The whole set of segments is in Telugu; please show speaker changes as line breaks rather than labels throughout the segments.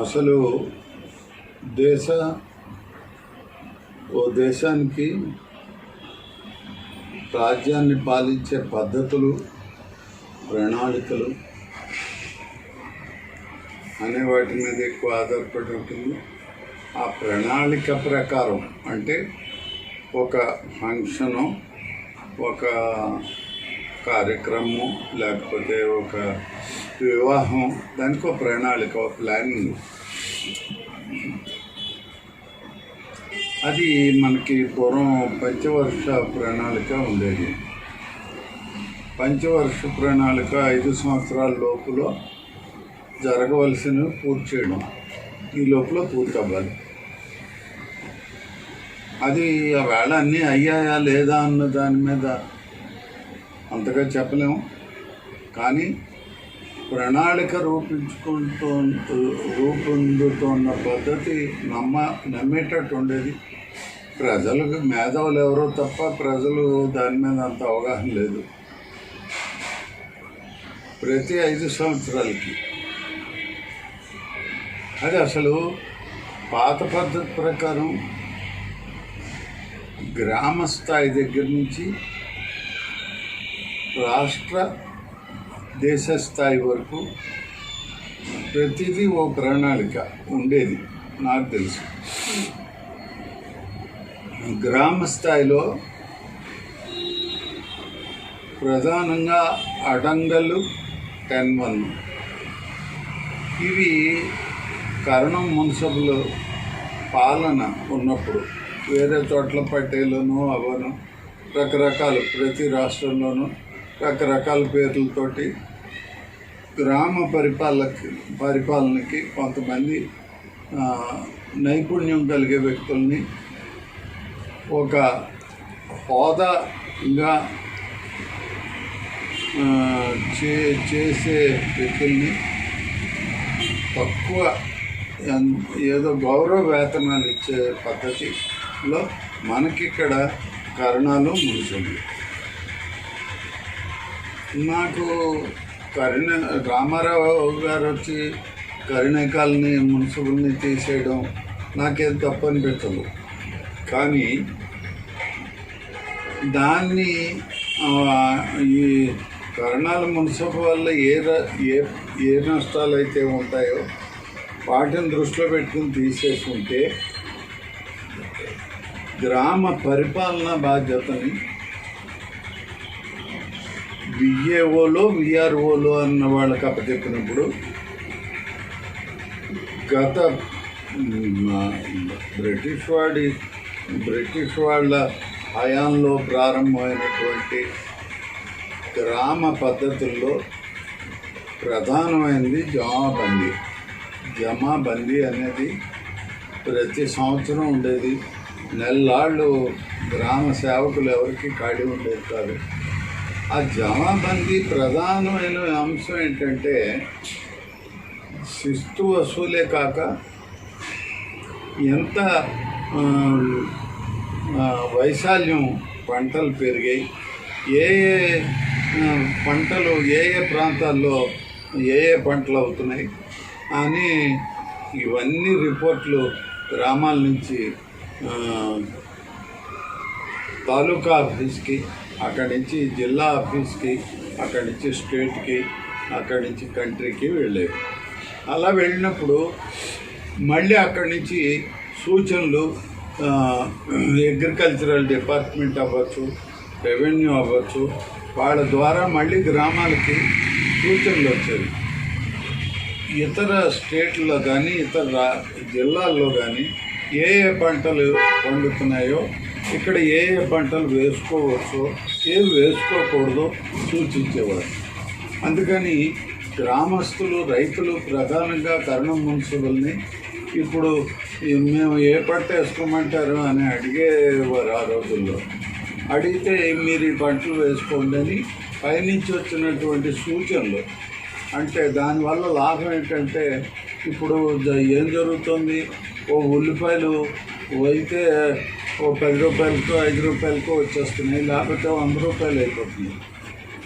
అసలు దేశ ఓ దేశానికి రాజ్యాన్ని పాలించే పద్ధతులు ప్రణాళికలు అనే వాటి మీద ఎక్కువ ఆధారపడి ఉంటుంది. ఆ ప్రణాళిక ప్రకారం అంటే ఒక ఫంక్షను ఒక కార్యక్రమం లేకపోతే ఒక వివాహం దానికి ఒక ప్రణాళిక ఒక ప్లానింగ్ అది మనకి పూర్వం పంచవర్ష ప్రణాళిక ఉండేది. పంచవర్ష ప్రణాళిక ఐదు సంవత్సరాల లోపల జరగవలసినవి పూర్తి చేయడం. ఈ లోపల పూర్తి అవ్వాలి. అది ఆ వేళ అన్నీ అయ్యాయా లేదా అన్న దాని మీద అంతగా చెప్పలేము. కానీ ప్రణాళిక రూపించుకుంటూ రూపొందుతున్న పద్ధతి నమ్మ నమ్మేటట్టు ఉండేది ప్రజలకు మేధావులు ఎవరో తప్ప ప్రజలు దాని మీద అంత అవగాహన లేదు. ప్రతి ఐదు సంవత్సరాలకి. అది అసలు పాత పద్ధతి ప్రకారం గ్రామ స్థాయి దగ్గర నుంచి రాష్ట్ర దేశ స్థాయి వరకు ప్రతిదీ ఓ ప్రణాళిక ఉండేది నాకు తెలుసు. గ్రామ స్థాయిలో ప్రధానంగా అడంగలు టెన్ వన్ ఇవి కరణం మున్సబులు పాలన ఉన్నప్పుడు వేరే చోట్ల పట్టేలోనూ అవను రకరకాల ప్రతి రాష్ట్రంలోనూ రకరకాల పేర్లతోటి గ్రామ పరిపాలనకి పరిపాలనకి కొంతమంది నైపుణ్యం కలిగే వ్యక్తుల్ని ఒక హోదాగా చే చేసే వ్యక్తుల్ని తక్కువ ఏదో గౌరవ వేతనాలు ఇచ్చే పద్ధతిలో మనకిక్కడ కరణాలు ముగిసింది. నాకు కరుణ రామారావు గారు వచ్చి కరుణికాలని మున్సిపల్ని తీసేయడం నాకేం తప్పు అనిపించదు కానీ దాన్ని ఈ కరణాల మున్సిపల్ వల్ల ఏ ఏ ఏ నష్టాలు అయితే ఉంటాయో వాటిని దృష్టిలో పెట్టుకుని తీసేసుకుంటే గ్రామ పరిపాలన బాధ్యతని విఏఓలో విఆర్ఓలో అన్న వాళ్ళకి అప్పచెప్పినప్పుడు గత బ్రిటిష్ వాడి బ్రిటిష్ వాళ్ళ హయాంలో ప్రారంభమైనటువంటి గ్రామ పద్ధతుల్లో ప్రధానమైనది జమాబందీ. జమాబందీ అనేది ప్రతి సంవత్సరం ఉండేది. నెల్లాళ్ళు గ్రామ సేవకులు ఎవరికి ఖాళీ ఉండేది కాదు. ఆ జమాబందీ ప్రధానమైన అంశం ఏంటంటే శిస్తు వసూలే కాక ఎంత వైశాల్యం పంటలు పెరిగాయి ఏ ఏ పంటలు ఏ ఏ ప్రాంతాల్లో ఏ ఏ పంటలు అవుతున్నాయి అని ఇవన్నీ రిపోర్ట్లు గ్రామాల నుంచి తాలూకా ఆఫీస్కి అక్కడి నుంచి జిల్లా ఆఫీస్కి అక్కడి నుంచి స్టేట్కి అక్కడి నుంచి కంట్రీకి వెళ్ళేవి అలా వెళ్ళినప్పుడు మళ్ళీ అక్కడి నుంచి సూచనలు అగ్రికల్చరల్ డిపార్ట్మెంట్ అవ్వచ్చు రెవెన్యూ అవ్వచ్చు వాళ్ళ ద్వారా మళ్ళీ గ్రామాలకి సూచనలు వచ్చేవి. ఇతర స్టేట్లో కానీ ఇతర జిల్లాల్లో కానీ ఏ ఏ పంటలు పండుతున్నాయో ఇక్కడ ఏ ఏ పంటలు వేసుకోవచ్చో ఏవి వేసుకోకూడదో సూచించేవారు. అందుకని గ్రామస్తులు రైతులు ప్రధానంగా కరణం మున్సిపల్ని ఇప్పుడు మేము ఏ పంట వేసుకోమంటారు అని అడిగేవారు ఆ రోజుల్లో. అడిగితే మీరు ఈ పంటలు వేసుకోండి అని పైనుంచి వచ్చినటువంటి సూచనలు. అంటే దానివల్ల లాభం ఏంటంటే ఇప్పుడు ఏం జరుగుతుంది? ఓ ఉల్లిపాయలు అయితే ఓ పది రూపాయలకో ఐదు రూపాయలకో వచ్చేస్తున్నాయి. లేకపోతే వంద రూపాయలు అయిపోతుంది.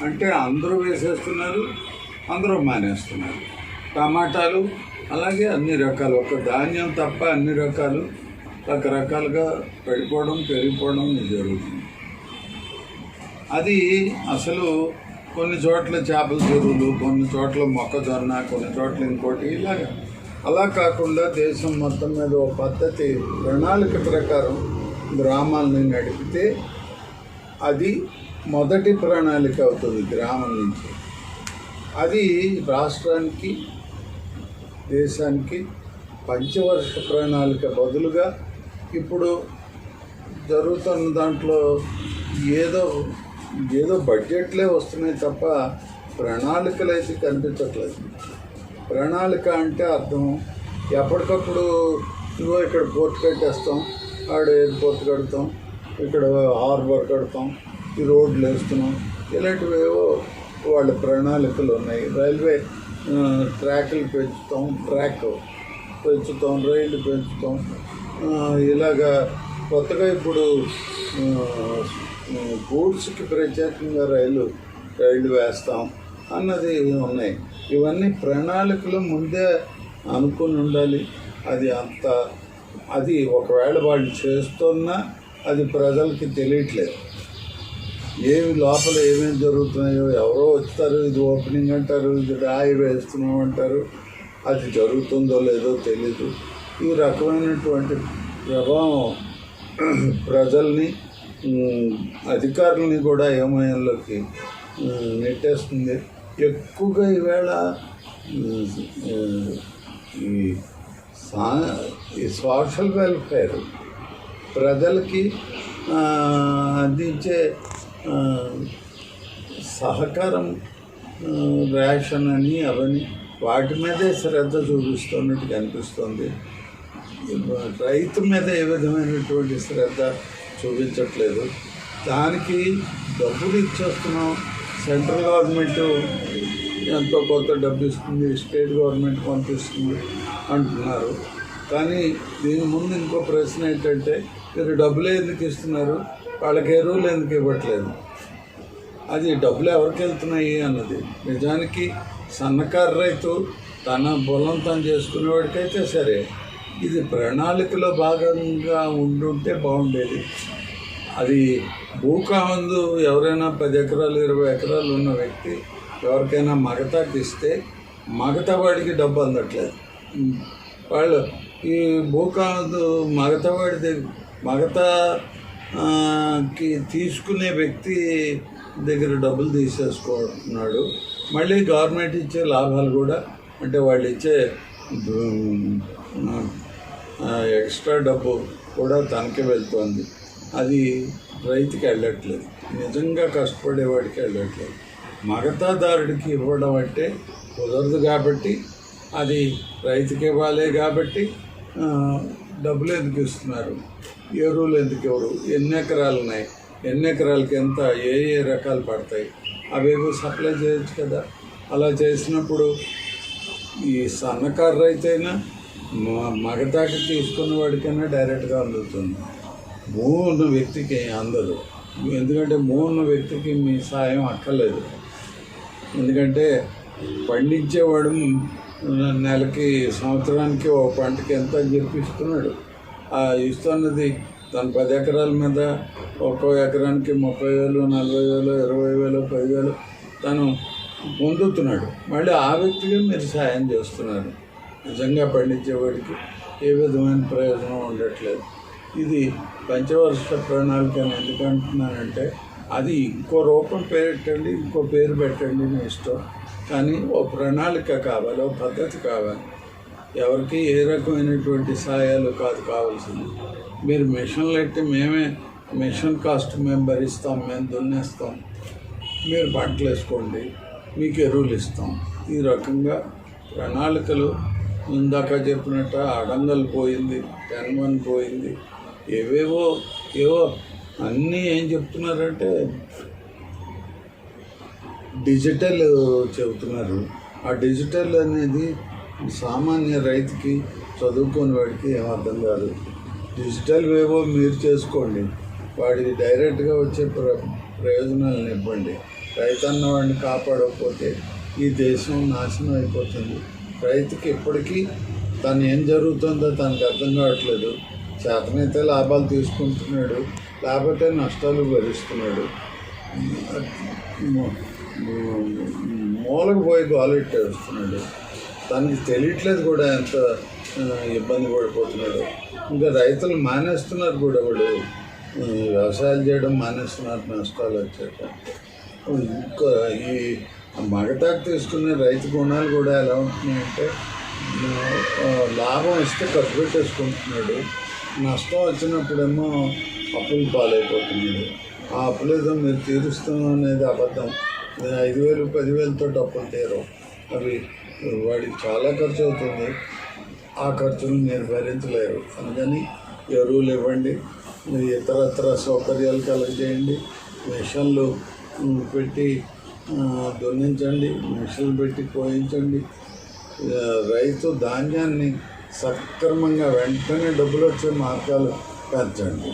అంటే అందరూ వేసేస్తున్నారు అందరూ మానేస్తున్నారు. టమాటాలు అలాగే అన్ని రకాలు. ఒక ధాన్యం తప్ప అన్ని రకాలు రకరకాలుగా పడిపోవడం పెరిగిపోవడం ఇది జరుగుతుంది. అది అసలు కొన్ని చోట్ల చేపల చెరువులు కొన్ని చోట్ల మొక్కజొన్న కొన్ని చోట్ల ఇంకోటి ఇలాగా. అలా కాకుండా దేశం మొత్తం మీద ఒక పద్ధతి ప్రణాళిక ప్రకారం గ్రామాలను నడిపితే అది మొదటి ప్రణాళిక అవుతుంది గ్రామం నుంచి. అది రాష్ట్రానికి దేశానికి పంచవర్ష ప్రణాళిక బదులుగా ఇప్పుడు జరుగుతున్న దాంట్లో ఏదో ఏదో బడ్జెట్లే వస్తున్నాయి తప్ప ప్రణాళికలు అయితే కనిపించట్లేదు. ప్రణాళిక అంటే అర్థం ఎప్పటికప్పుడు ఇదిగో ఇక్కడ పోర్టు కట్టేస్తాం ఆడ ఎయిర్పోర్ట్ కడతాం ఇక్కడ హార్బర్ కడతాం ఈ రోడ్లు వేస్తున్నాం. ఇలాంటివేవో వాళ్ళ ప్రణాళికలు ఉన్నాయి. రైల్వే ట్రాక్లు పెంచుతాం ట్రాక్ పెంచుతాం రైళ్ళు పెంచుతాం. ఇలాగా కొత్తగా ఇప్పుడు గూడ్స్కి ప్రత్యేకంగా రైలు రైళ్ళు వేస్తాం అన్నది ఉన్నాయి. ఇవన్నీ ప్రణాళికలు ముందే అనుకుని ఉండాలి. అది అంత అది ఒకవేళ వాళ్ళు చేస్తున్నా అది ప్రజలకి తెలియట్లేదు. ఏమి లోపల ఏమేమి జరుగుతున్నాయో ఎవరో వస్తారు ఇది ఓపెనింగ్ అంటారు ఇది రాయి వేస్తున్నాం అంటారు అది జరుగుతుందో లేదో తెలీదు. ఈ రకమైనటువంటి ప్రభావం ప్రజల్ని అధికారులని కూడా ఏమయంలోకి నెట్టేస్తుంది. ఎక్కువగా ఈవేళ ఈ సా ఈ సోషల్ వెల్ఫేర్ ప్రజలకి అందించే సహకారం రేషన్ అని అవని వాటి మీదే శ్రద్ధ చూపిస్తున్నట్టు కనిపిస్తుంది. రైతు మీద ఏ విధమైనటువంటి శ్రద్ధ చూపించట్లేదు. దానికి డబ్బులు ఇచ్చేస్తున్నాం. సెంట్రల్ గవర్నమెంట్ ఎంతో కొంత డబ్బు ఇస్తుంది స్టేట్ గవర్నమెంట్ పంపిస్తుంది. అంటున్నారు. కానీ దీని ముందు ఇంకో ప్రశ్న ఏంటంటే మీరు డబ్బులు ఎందుకు ఇస్తున్నారు? వాళ్ళకి ఎరువులు ఎందుకు ఇవ్వట్లేదు? అది డబ్బులు ఎవరికి వెళ్తున్నాయి అన్నది. నిజానికి సన్నకారు రైతు తన పొలం తను చేసుకునేవాడికైతే సరే ఇది ప్రణాళికలో భాగంగా ఉండుంటే బాగుండేది. అది భూకామందు ఎవరైనా పది ఎకరాలు ఇరవై ఎకరాలు ఉన్న వ్యక్తి ఎవరికైనా మగతాకి ఇస్తే మగతా వాడికి డబ్బు అందట్లేదు. వాళ్ళు ఈ భూకామందు మగతవాడి దగ్గర మగతకి తీసుకునే వ్యక్తి దగ్గర డబ్బులు తీసేసుకుంటున్నాడు మళ్ళీ గవర్నమెంట్ ఇచ్చే లాభాలు కూడా అంటే వాళ్ళు ఇచ్చే ఎక్స్ట్రా డబ్బు కూడా తనకే వెళ్తోంది. అది రైతుకి వెళ్ళట్లేదు. నిజంగా కష్టపడేవాడికి వెళ్ళట్లేదు. మగతాదారుడికి ఇవ్వడం అంటే కుదరదు కాబట్టి అది రైతుకి ఇవ్వాలి కాబట్టి డబ్బులు ఎందుకు ఇస్తున్నారు? ఎరువులు ఎందుకు ఇవ్వరు? ఎన్ని ఎకరాలు ఉన్నాయి? ఎన్ని ఎకరాలకి ఎంత? ఏ ఏ రకాలు పడతాయి? అవేవో సప్లై చేయొచ్చు కదా. అలా చేసినప్పుడు ఈ సన్నకారు రైతైనా మగతాకి తీసుకున్న వాడికైనా డైరెక్ట్గా అందుతుంది. భూమి ఉన్న వ్యక్తికి అందదు. ఎందుకంటే మూడు ఉన్న వ్యక్తికి మీ సాయం అక్కర్లేదు. ఎందుకంటే పండించేవాడు నెలకి సంవత్సరానికి ఒక పంటకి ఎంత అని చెప్పి ఇస్తున్నాడు. ఆ ఇస్తున్నది తన పది ఎకరాల మీద ఒక్కో ఎకరానికి ముప్పై వేలు నలభై వేలు ఇరవై వేలు పదివేలు తను పొందుతున్నాడు. మళ్ళీ ఆ వ్యక్తిగా మీరు సాయం చేస్తున్నారు. నిజంగా పండించేవాడికి ఏ విధమైన ప్రయోజనం ఉండట్లేదు. ఇది పంచవర్ష ప్రణాళిక అని ఎందుకంటున్నానంటే అది ఇంకో రూపం పెట్టండి ఇంకో పేరు పెట్టండి మీ ఇష్టం. కానీ ఓ ప్రణాళిక కావాలి ఓ పద్ధతి కావాలి. ఎవరికి ఏ రకమైనటువంటి సాయాలు కాదు కావాల్సింది. మీరు మిషన్లు పెట్టి మేమే మిషన్ కాస్ట్ మేము భరిస్తాం మేము దున్నేస్తాం. మీరు పంటలు వేసుకోండి మీకు ఎరువులు ఇస్తాం. ఈ రకంగా ప్రణాళికలు ఇందాక చెప్పినట్టు అడంగల్ పోయింది టెన్ పోయింది. ఏవేవో ఏవో అన్నీ ఏం చెప్తున్నారంటే డిజిటల్ చెబుతున్నారు. ఆ డిజిటల్ అనేది సామాన్య రైతుకి చదువుకుని వాడికి ఏం అర్థం కాదు. డిజిటల్ వేవో మీరు చేసుకోండి. వాడికి డైరెక్ట్గా వచ్చే ప్ర ప్రయోజనాలను ఇవ్వండి. రైతన్న వాడిని కాపాడకపోతే ఈ దేశం నాశనం అయిపోతుంది. రైతుకి ఇప్పటికీ తను ఏం జరుగుతుందో తనకు అర్థం కావట్లేదు. చేతనైతే లాభాలు తీసుకుంటున్నాడు. లేకపోతే నష్టాలు భరిస్తున్నాడు. మూలకు పోయి గోలెట్టేస్తున్నాడు తనకి తెలియట్లేదు కూడా ఎంత ఇబ్బంది పడిపోతున్నాడు. ఇంకా రైతులు మానేస్తున్నారు కూడా వాళ్ళు వ్యవసాయాలు చేయడం మానేస్తున్నారు నష్టాలు వచ్చాక. ఇంకా ఈ మగటాకు తీసుకునే రైతు గుణాలు కూడా ఎలా ఉంటున్నాయంటే లాభం ఇస్తే ఖర్చు పెట్టేసుకుంటున్నాడు. నష్టం వచ్చినప్పుడేమో అప్పులు పాలైపోతున్నాడు. ఆ అప్పులేదో మీరు తీరుస్తాం అనేది అబద్ధం. ఐదు వేలు పదివేలతో అప్పులు తీరు అవి వాడికి చాలా ఖర్చు అవుతుంది. ఆ ఖర్చులు మీరు భరించలేరు. అందుకని ఎరువులు ఇవ్వండి. ఇతరత్ర సౌకర్యాలు కలగజేయండి. మిషన్లు పెట్టి దున్నించండి. మిషన్లు పెట్టి కోయించండి. రైతు ధాన్యాన్ని సక్రమంగా వెంటనే డబ్బులు వచ్చే మార్గాలు పెంచండి.